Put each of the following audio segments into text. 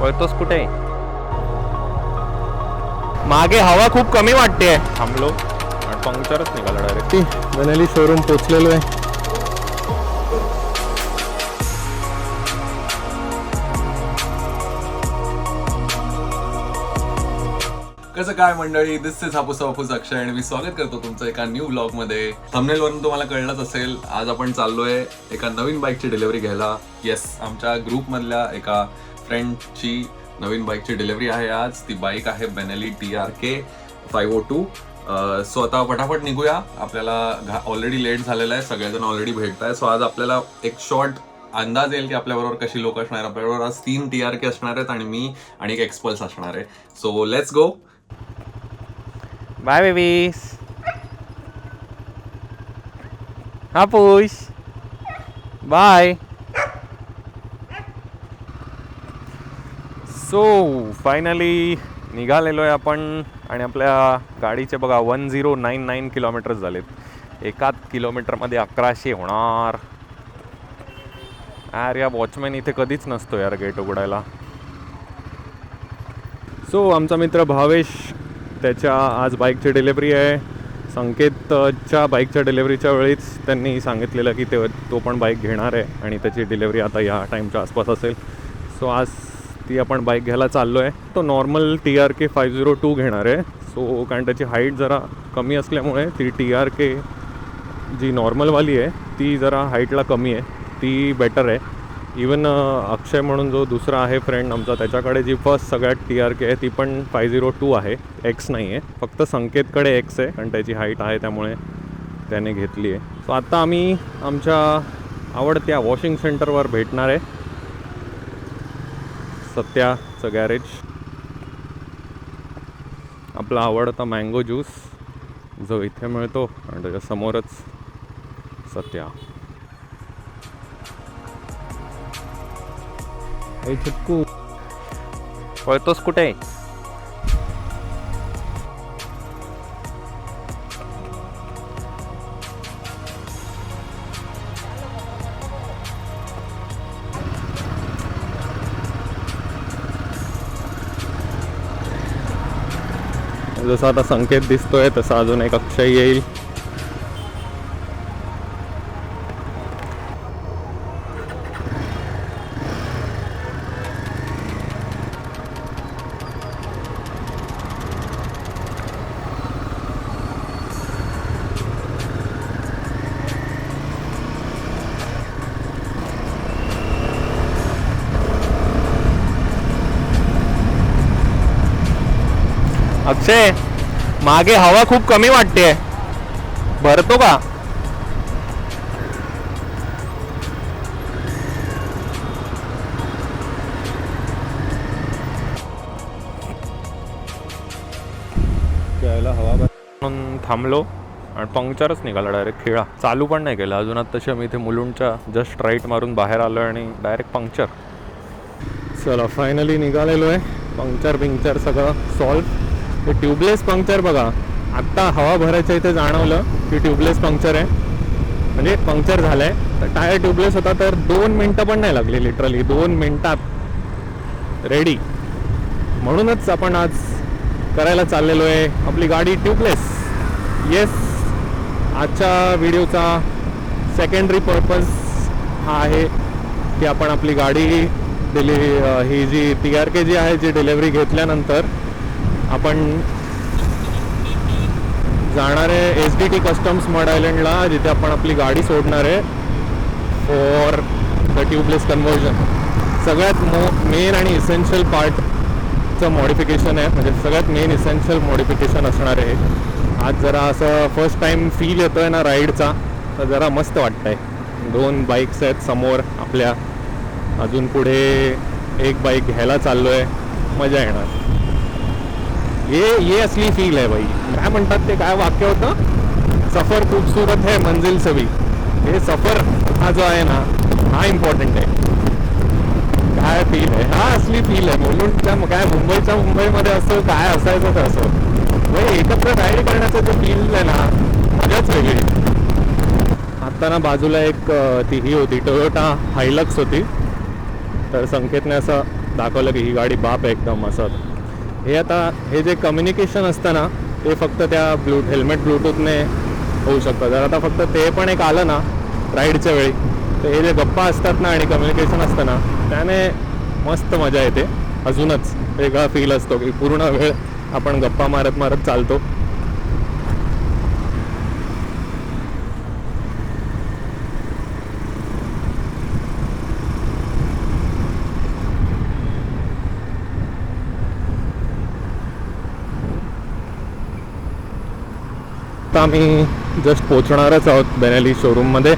पळतोस कुठे? मागे हवा खूप कमी वाटते थांबलो. आणि पंक्चरच निघाला डायरेक्ट ती मनाली शोरूम पोचलेलो आहे. कसं काय मंडळी? दिस इज हापूस हापूस अक्षय आणि मी स्वागत करतो तुमचं एका न्यू ब्लॉगमध्ये. थंबनेल वरून तुम्हाला कळलंच असेल आज आपण चाललोय एका नवीन बाईकची डिलिव्हरी घ्यायला. येस आमच्या ग्रुप मधल्या एका फ्रेंडची नवीन बाईकची डिलिव्हरी आहे आज. ती बाईक आहे Benelli T R K five O two so आता पटापट निघूया. आपल्याला ऑलरेडी लेट झालेला आहे. सगळेजण ऑलरेडी भेटत आहे सो आज आपल्याला एक शॉर्ट अंदाज येईल की आपल्याबरोबर कशी लोक असणार आपल्याबरोबर आज तीन टी आर के असणार आहेत आणि मी आणि एक एक्सपल्स असणार आहे. So let's go bye babies push bye so finally निघालेलो आहे आपण आणि आपल्या गाडीचे बघा one zero nine nine kilometre झालेत. एकाच किलोमीटरमध्ये अकराशे होणार. यार या वॉचमॅन इथे कधीच नसतो यार गेट उघडायला. सो आमचा मित्र भावेश त्याच्या आज बाईकची डिलेवरी आहे. संकेतच्या बाईकच्या डिलेवरीच्या वेळीच त्यांनी सांगितलेलं की ते तो पण बाईक घेणार आहे आणि त्याची डिलेवरी आता या टाईमच्या आसपास असेल. सो आज ती आपण बाईक घ्यायला चाललो आहे तो normal T R K five zero two घेणार आहे. सो कारण त्याची हाईट जरा कमी असल्यामुळे ती टी आर के जी नॉर्मलवाली आहे ती जरा हाईटला कमी आहे. ती बेटर आहे. इवन अक्षय म्हणून जो दुसरा आहे फ्रेंड आमचा त्याच्याकडे जी फर्स्ट सगळ्यात टी आर के आहे ती पण फाय झिरो टू आहे. एक्स नाही आहे. फक्त संकेतकडे एक्स आहे कारण त्याची हाईट आहे त्यामुळे त्याने घेतली आहे. सो आत्ता आम्ही आमच्या आवडत्या वॉशिंग सेंटरवर भेटणार आहे. सत्याचं गॅरेज आपला आवडता मँगो ज्यूस जो इथे मिळतो आणि त्याच्या समोरच सत्या. ए चिक्कू पळतोस कुठे? जसं आता संकेत दिसतोय तसा अजून एक अक्षय येईल. अक्षय मागे हवा खूप कमी वाटते भरतो का? हवा थांबलो आणि पंक्चरच निघाला डायरेक्ट खेळा. चालू पण नाही केला. अजून तसे मी इथे मुलुंडच्या जस्ट राईट मारून बाहेर आलो आणि डायरेक्ट पंक्चर चला फायनली निघालेलो आहे पंक्चर बिंक्चर सगळं सॉल्व हे ट्यूबलेस पंक्चर बघा. आत्ता हवा भरायच्या इथे जाणवलं की ट्यूबलेस पंक्चर आहे. म्हणजे पंक्चर झालं आहे तर टायर ट्यूबलेस होता तर दोन मिनटं पण नाही लागली लिटरली दोन मिनटात. रेडी म्हणूनच आपण आज करायला चाललेलो आहे. आपली गाडी ट्यूबलेस येस आजच्या व्हिडिओचा सेकंडरी पर्पज हा आहे की आपण आपली गाडी दिली ही जी टी आर के जी आहे जी डिलेवरी घेतल्यानंतर आपण जाणार आहे S D T customs mud आयलंडला जिथे आपण आपली गाडी सोडणार आहे फॉर द ट्यूबलेस कन्वर्जन सगळ्यात मो मेन आणि इसेन्शियल पार्टचं मॉडिफिकेशन आहे. म्हणजे सगळ्यात मेन इसेन्शियल मॉडिफिकेशन असणार आहे आज जरा असं फर्स्ट टाईम फील येतो आहे ना राईडचा तर जरा मस्त वाटतंय. दोन बाईक्स आहेत समोर आपल्या. अजून पुढे एक बाईक घ्यायला चाललो आहे मजा येणार. ये ये असली फील आहे बाई काय म्हणतात ते काय वाक्य होतं? सफर खूपसूरत है मंजिल सवी हे सफर हा जो आहे ना हा इम्पॉर्टंट आहे. काय फील आहे? हा असली फील आहे. म्हणून त्या काय मुंबईच्या मुंबईमध्ये असं काय असायचं तर असं. म्हणजे एकत्र राईड करण्याचं जे फील आहे ना मजाच वेगळी. आत्ता ना बाजूला एक ती ही होती टोयोटा हायलक्स होती. तर संकेतने असं दाखवलं की ही गाडी बाप आहे एकदम असं. हे आता हे जे कम्युनिकेशन असतं ना ते फक्त त्या ब्लू हेल्मेट ब्लूटूथने होऊ शकतं. जर आता फक्त ते पण एक आलं ना राईडच्या वेळी तर हे जे गप्पा असतात ना आणि कम्युनिकेशन असतं ना त्याने मस्त मजा येते. अजूनच वेगळा फील असतो की पूर्ण वेळ आपण गप्पा मारत मारत चालतो. आता आम्ही जस्ट पोचणारच आहोत बेनेली शोरूममध्ये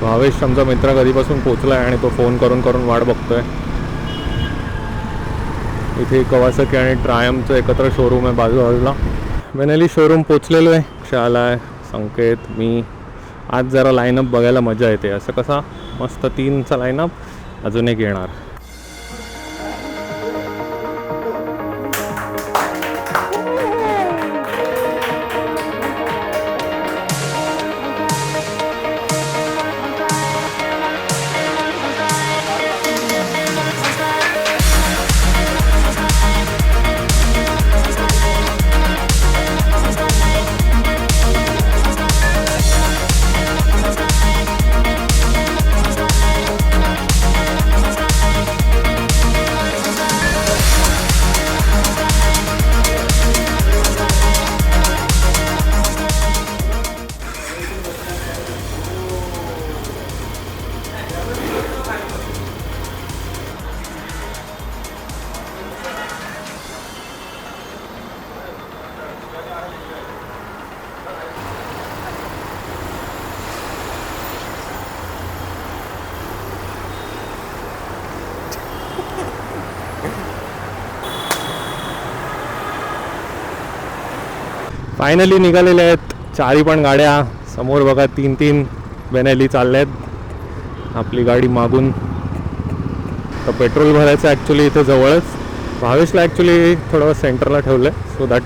भावेश आमचा मित्र कधीपासून पोचला आहे आणि तो फोन करून करून वाट बघतोय. इथे कवासकी आणि ट्रायमचं एकत्र शोरूम आहे बाजूबाजूला. बेनेली शोरूम पोचलेलो आहे. शाला आहे संकेत मी. आज जरा लाईनअप बघायला मजा येते. असं कसा? मस्त तीनचा लाईनअप अजून एक येणार. फायनली निघालेल्या आहेत. चारी पण गाड्या. समोर बघा तीन तीन बेनेली चालल्या आहेत आपली गाडी मागून. तर पेट्रोल भरायचं ॲक्च्युली इथे जवळच. भावेशला ॲक्च्युली थोडं सेंटरला ठेवलं आहे सो दॅट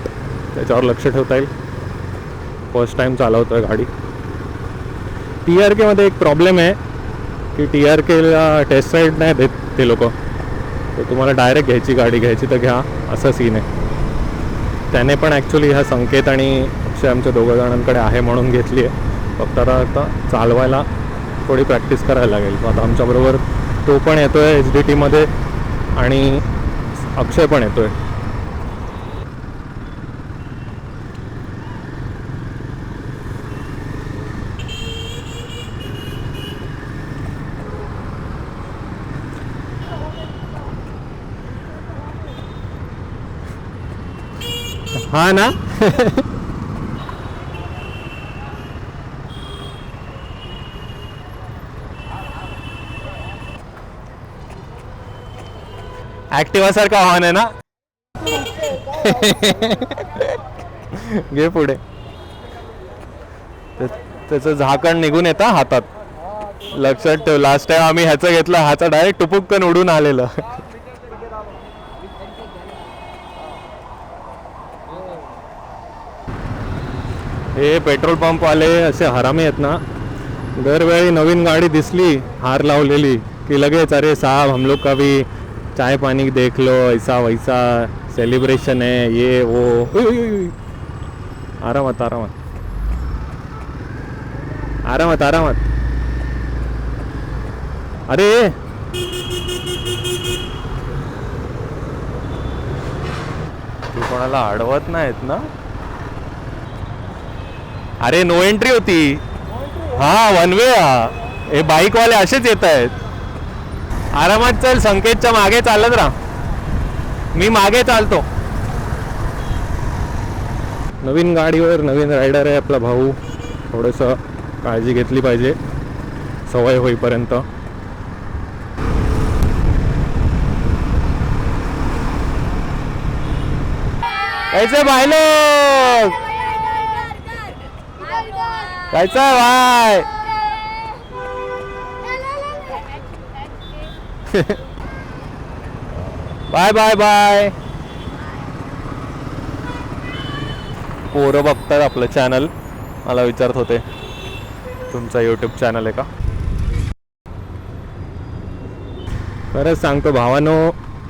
त्याच्यावर लक्ष ठेवता येईल. फर्स्ट टाईम चालवतो आहे गाडी टी आर केमध्ये एक प्रॉब्लेम आहे की टी आर केला टेस्ट राईड नाही देत ते लोक. तर तुम्हाला डायरेक्ट घ्यायची गाडी घ्यायची तर घ्या. असा सीन आहे. त्याने पण ॲक्च्युली ह्या संकेत आणि अक्षय आमच्या दोघं जणांकडे आहे म्हणून घेतली आहे. फक्त आता आता चालवायला थोडी प्रॅक्टिस करायला लागेल. आता आमच्याबरोबर तो पण येतो आहे एच डी टीमध्ये आणि अक्षय पण येतो आहे हा ना? ऍक्टिवा सारखा हॉर्न आहे ना? घे पुढे. त्याचं झाकण निघून येतं हातात. लक्षात ठेव लास्ट टाइम आम्ही ह्याचं घेतलं ह्याचा डायरेक्ट टुपुक्कन उडून आलेलं. हे पेट्रोल पंपवाले असे हरामी आहेत ना दरवेळी नवीन गाडी दिसली हार लावलेली की लगेच अरे साहब हम लोग का भी चाय पानी देख लो ऐसा वैसा सेलिब्रेशन है ये वो। आरामात आरामात आरामात आरामात अरे! तू कोणाला अडवत नाहीत ना? अरे नो एंट्री होती. हा वन वे हा. हे बाईकवाले असेच येत आहेत. आरामात चल संकेतच्या मागे चालत राहा. मी मागे चालतो. नवीन गाडीवर नवीन रायडर आहे आपला भाऊ. थोडंसं काळजी घेतली पाहिजे. सवय होईपर्यंत. ऐसे भाई लोग! कैसा है बाय? बाय बाय पोरं बघतात आपलं चॅनल मला विचारत होते. तुमचा यूट्यूब चॅनल आहे का? खरंच सांगतो भावानो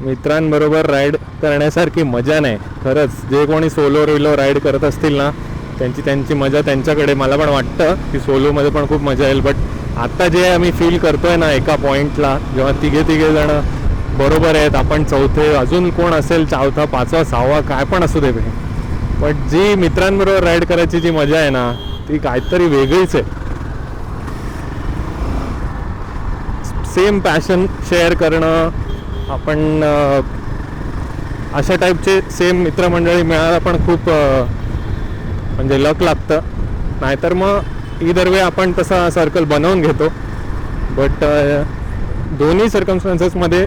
मित्रांबरोबर राईड करण्यासारखी मजा नाही. खरंच जे कोणी सोलो रिलो राईड करत असतील ना त्यांची त्यांची मजा त्यांच्याकडे. मला पण वाटतं की सोलोमध्ये पण खूप मजा येईल. बट आत्ता जे आम्ही फील करतोय ना एका पॉईंटला जेव्हा तिघे तिघे जण बरोबर आहेत आपण चौथे अजून कोण असेल चौथा पाचवा सहावा काय पण असू दे बट जी मित्रांबरोबर राईड करायची जी मजा आहे ना ती काहीतरी वेगळीच आहे. सेम पॅशन शेअर करणं आपण अशा टाईपचे सेम मित्रमंडळी मिळायला पण खूप म्हणजे लक लागतं. नाहीतर मग इधर वे आपण तसा सर्कल बनवून घेतो. बट दोन्ही सर्कमस्टान्सेसमध्ये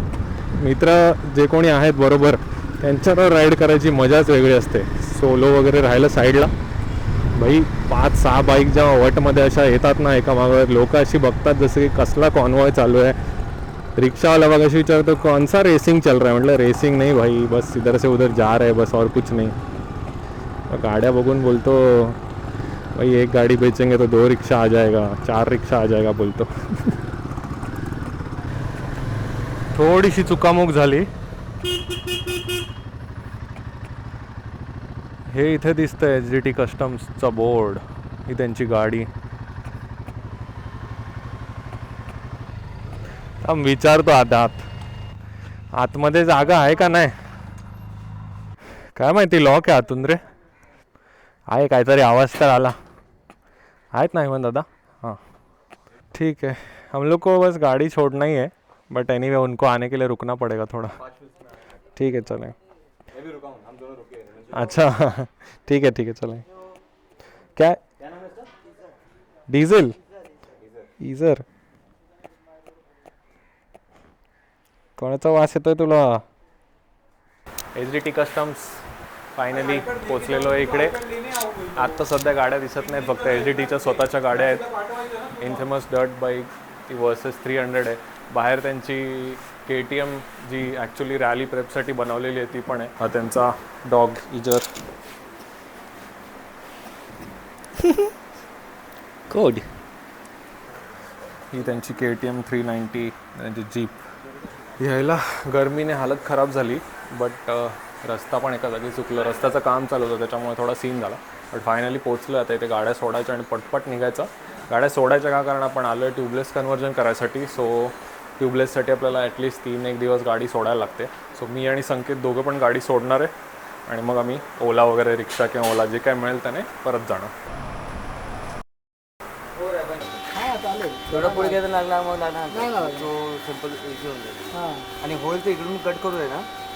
मित्र जे कोणी आहेत बरोबर त्यांच्यावर राईड करायची मजाच वेगळी असते. सोलो वगैरे राहिलं साईडला भाई पाच सहा बाईक जेव्हा वटमध्ये अशा येतात ना एका मागावर लोक अशी बघतात जसं की कसला कॉन्वॉय चालू आहे. रिक्षावाला बघा अशी विचारतो कोणसा रेसिंग चल रहा है? म्हटलं रेसिंग नाही भाई बस इधर से उधर जा रहे बस और कुछ नाही. गाड्या बघून बोलतो भाई एक गाडी बेचेंगे तो दो रिक्शा आ जाएगा चार रिक्शा आ जाएगा बोलतो। थोडीशी चुकामुक झाली। हे इथे दिसतं एच डी टी कस्टम्सचा बोर्ड ही त्यांची गाडी. विचारतो आता आत. आतमध्ये जागा आहे का नाही? काय माहिती लॉक आहे आतून रे. आहे काहीतरी आवाज तर आला. आहेत ना हेमंत दादा? हाँ. ठीक है हम लोग को बस गाड़ी छोड़ना ही है बट एनी उनको आने के लिए रुकना पड़ेगा थोड़ा. ठीक है चलें. अच्छा ठीक है ठीक है चलें. क्या डीजल? इजर कोणाचा वास येतोय तुला? H D T customs finally पोचलेलो आहे इकडे. आत्ता सध्या गाड्या दिसत नाहीत फक्त एच डी टीच्या स्वतःच्या गाड्या आहेत. इन्फेमस डर्ट बाईक ती वर्सेस थ्री हंड्रेड आहे. बाहेर त्यांची के टी एम जी ॲक्च्युली रॅली प्रेपसाठी बनवलेली आहे ती पण आहे. हा त्यांचा डॉग इजर कोड ही त्यांची K T M three ninety त्यांची जीप यायला गरमीने हालत खराब झाली बट रस्ता पण एका जागी चुकलं. रस्त्याचं काम चालू होतं त्याच्यामुळे थोडा सीन झाला. बट फायनली पोचलो आता इथे गाड्या सोडायच्या आणि पटपट निघायचं. गाड्या सोडायच्या का कारण आपण आलो आहे ट्यूबलेस कन्वर्जन करायसाठी. सो ट्यूबलेससाठी आपल्याला ॲटलिस्ट तीन एक दिवस गाडी सोडायला लागते. सो मी आणि संकेत दोघं पण गाडी सोडणार आहे. आणि मग आम्ही ओला वगैरे रिक्षा किंवा ओला जे काय मिळेल त्याने परत जाणार. थोडं पुढे गेलं लागला मग तो सिंपल इश्यू होऊन जाईल. आणि होल तर इकडून कट करूया ना?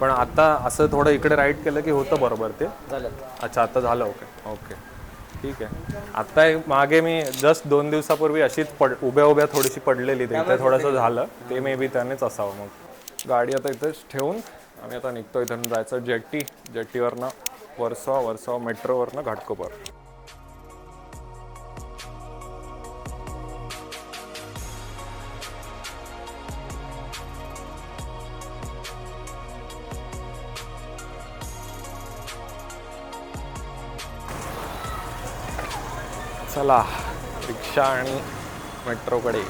पण आता असं थोडं इकडे राईट केलं की होतं बरोबर ते. झालं. अच्छा आता झालं ओके. ओके. ठीक आहे. आत्ता एक मागे मी जस्ट दोन दिवसापूर्वी अशीच पड उभ्या उभ्या थोडीशी पडलेली ते. इथे थोडंसं झालं. ते मे बी त्यानेच असावं मग. गाडी आता इथेच ठेवून आम्ही आता निघतो इथून जायचं जेट्टी. जेट्टीवरनं वर्सॉ वर्सॉ मेट्रोवरनं घाटकोपर. चला रिक्षा आणि मेट्रोकडे